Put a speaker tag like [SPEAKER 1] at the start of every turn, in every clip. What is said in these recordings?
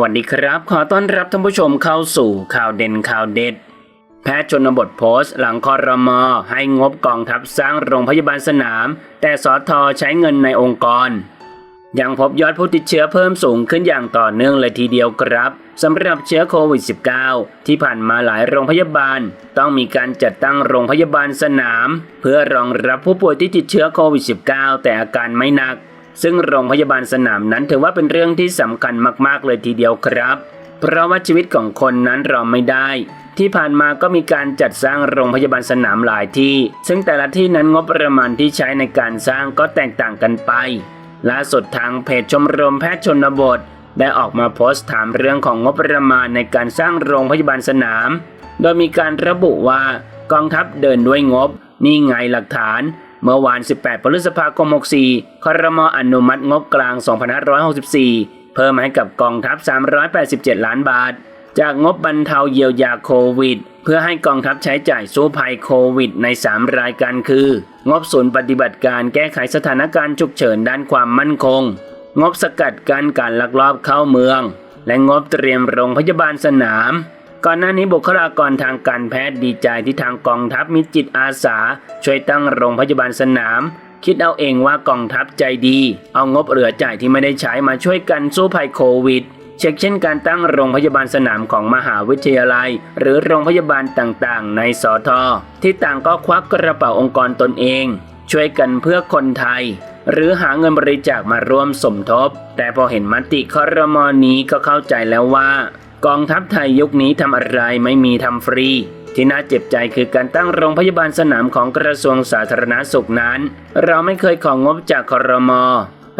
[SPEAKER 1] วัสดีครับ ขอต้อนรับท่านผู้ชมเข้าสู่ข่าวเด่นข่าวเด็ด แพทย์ชนบทโพสต์ หลังคอรมอให้งบกองทัพสร้างโรงพยาบาลสนาม แต่สอทอใช้เงินในองค์กร ยังพบยอดผู้ติดเชื้อเพิ่มสูงขึ้นอย่างต่อเนื่องเลยทีเดียวครับสำหรับเชื้อโควิด -19 ที่ผ่านมาหลายโรงพยาบาล ต้องมีการจัดตั้งโรงพยาบาลสนาม เพื่อรองรับผู้ป่วยที่ติดเชื้อโควิด -19 แต่อาการไม่หนัก ซึ่งโรงพยาบาลสนามนั้นถือว่าเป็นเรื่องที่สำคัญมากๆเลยทีเดียวครับ เพราะว่าชีวิตของคนนั้นรอไม่ได้ ที่ผ่านมาก็มีการจัดสร้างโรงพยาบาลสนามหลายที่ ซึ่งแต่ละที่นั้นงบประมาณที่ใช้ในการสร้างก็แตกต่างกันไปล่าสุดทางเพจชมรมแพทย์ชนบท ได้ออกมาโพสต์ถามเรื่องของงบประมาณในการสร้างโรงพยาบาลสนาม โดยมีการระบุว่ากองทัพเดินด้วยงบ นี่ไงหลักฐาน เมื่อวาน 18 พฤษภาคม 64 ครมอนุมัติงบกลาง 2564 เพิ่มให้กับกองทัพ 387 ล้านบาท จากงบบรรเทาเยียวยาโควิด เพื่อให้กองทัพใช้จ่ายสู้ภัยโควิด ใน 3 รายการคือ งบศูนย์ปฏิบัติการแก้ไขสถานการณ์ฉุกเฉินด้านความมั่นคง งบสกัดกั้นการลักลอบเข้าเมือง และงบเตรียมโรงพยาบาลสนาม ก่อนหน้านี้บุคลากรทางการแพทย์ดีใจที่ทางกองทัพมีจิตอาสา ช่วยตั้งโรงพยาบาลสนาม คิดเอาเองว่ากองทัพใจดี เอางบเหลือจ่ายที่ไม่ได้ใช้มาช่วยกันสู้ภัยโควิด เช็คเช่นการตั้งโรงพยาบาลสนามของมหาวิทยาลัย หรือโรงพยาบาลต่างๆ ในสอทอที่ต่างก็ควักกระเป๋าองค์กรตนเอง ช่วยกันเพื่อคนไทยหรือหาเงินบริจาคมาร่วมสมทบ แต่พอเห็นมติคอรมอนี้ก็เข้าใจแล้วว่า กองทัพไทยยุคนี้ทำอะไรไม่มีทำฟรี ที่น่าเจ็บใจคือการตั้งโรงพยาบาลสนามของกระทรวงสาธารณสุขนั้น เราไม่เคยของงบจากคอรมอ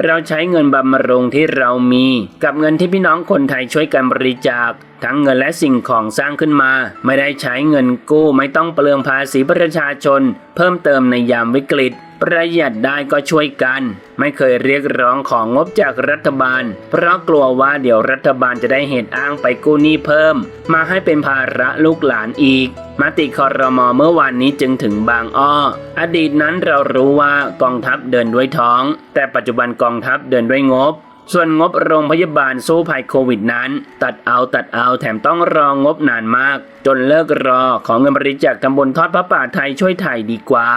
[SPEAKER 1] เราใช้เงินบำรุงที่เรามี กับเงินที่พี่น้องคนไทยช่วยกันบริจาค ทั้งเงินและสิ่งของสร้างขึ้นมา ไม่ได้ใช้เงินกู้ไม่ต้องเปลืองภาษีประชาชน เพิ่มเติมในยามวิกฤตประหยัดได้ก็ช่วยกัน ไม่เคยเรียกร้องของงบจากรัฐบาล เพราะกลัวว่าเดี๋ยวรัฐบาลจะได้เหตุอ้างไปกู้หนี้เพิ่ม มาให้เป็นภาระลูกหลานอีกมติคอรมอเมื่อวานนี้จึงถึงบางอ้อ อดีตนั้นเรารู้ว่ากองทัพเดินด้วยท้อง แต่ปัจจุบันกองทัพเดินด้วยงบ ส่วนงบโรงพยาบาลสู้ภัยโควิดนั้น ตัดเอาตัดเอาแถมต้องรองงบนานมาก จนเลิกรอของเงินบริจาคทำบุญทอดพระป่าไทยช่วยไทยดีกว่า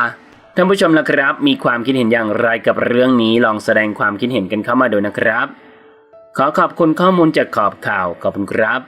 [SPEAKER 1] ท่านผู้ชมนะครับ มีความคิดเห็นอย่างไรกับเรื่องนี้ลองแสดงความคิดเห็นกันเข้ามาดูนะครับ ขอขอบคุณข้อมูลจากขอบข่าวขอบคุณครับ